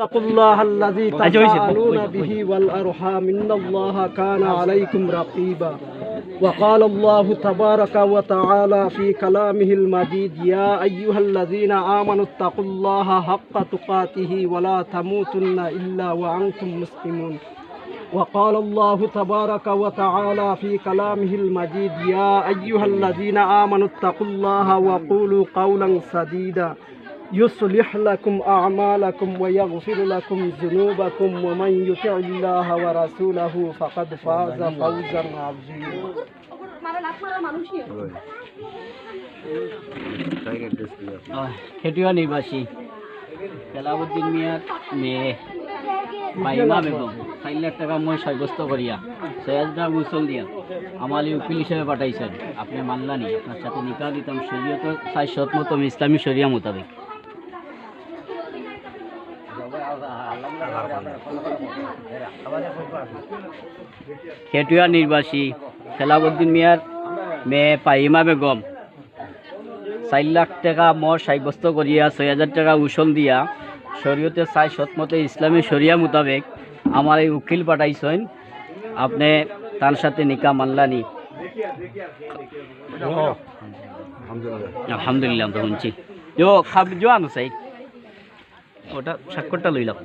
اتقوا الله الذي تساءلون ويش- به والأرحام. إن الله كان عليكم رقيبا. وقال الله تبارك وتعالى في كلامه المجيد يا أيها الذين آمنوا اتقوا الله حق تقاته ولا تموتن إلا وأنتم مسلمون. وقال الله تبارك وتعالى في كلامه المجيد يا أيها الذين آمنوا اتقوا الله وقولوا قولا سديدا. يصلح لكم أعمالكم ويغفر لكم ذنوبكم ومن يطع الله ورسوله فقد فاز فوزا عظيما খেটুয়া নিবাসী খেলাবুদ্দিন মিয়ার মেয়ে মাইমা বেগম চার লাখ টাকা মই সাব্যস্ত করিয়া ছয় হাজার টাকা উচল দিয়া আমার এই উকিল হিসেবে পাঠাইছেন আপনি মানলানি আপনার সাথে নিকাহ দিতাম শরীয়ত চাই সৎ মতো ইসলামী শরিয়া মোতাবেক খেটুয়া নির্বাসী খেলাবুদ্দিন মিয়ার মেয়ে পাহিমা বেগম। চার লাখ টাকা মর সাব্যস্ত করিয়া ছয় হাজার টাকা উসল দিয়া শরীয়তে চাই সৎমতে ইসলামী শরিয়া মোতাবেক আমার এই উকিল পাঠাইছেন। আপনি তার সাথে নিকা মানলানি। আলহামদুলিল্লাহ শুনছি যো খাব জো আনো চাই ওটা স্বাক্ষরটা লইলাম।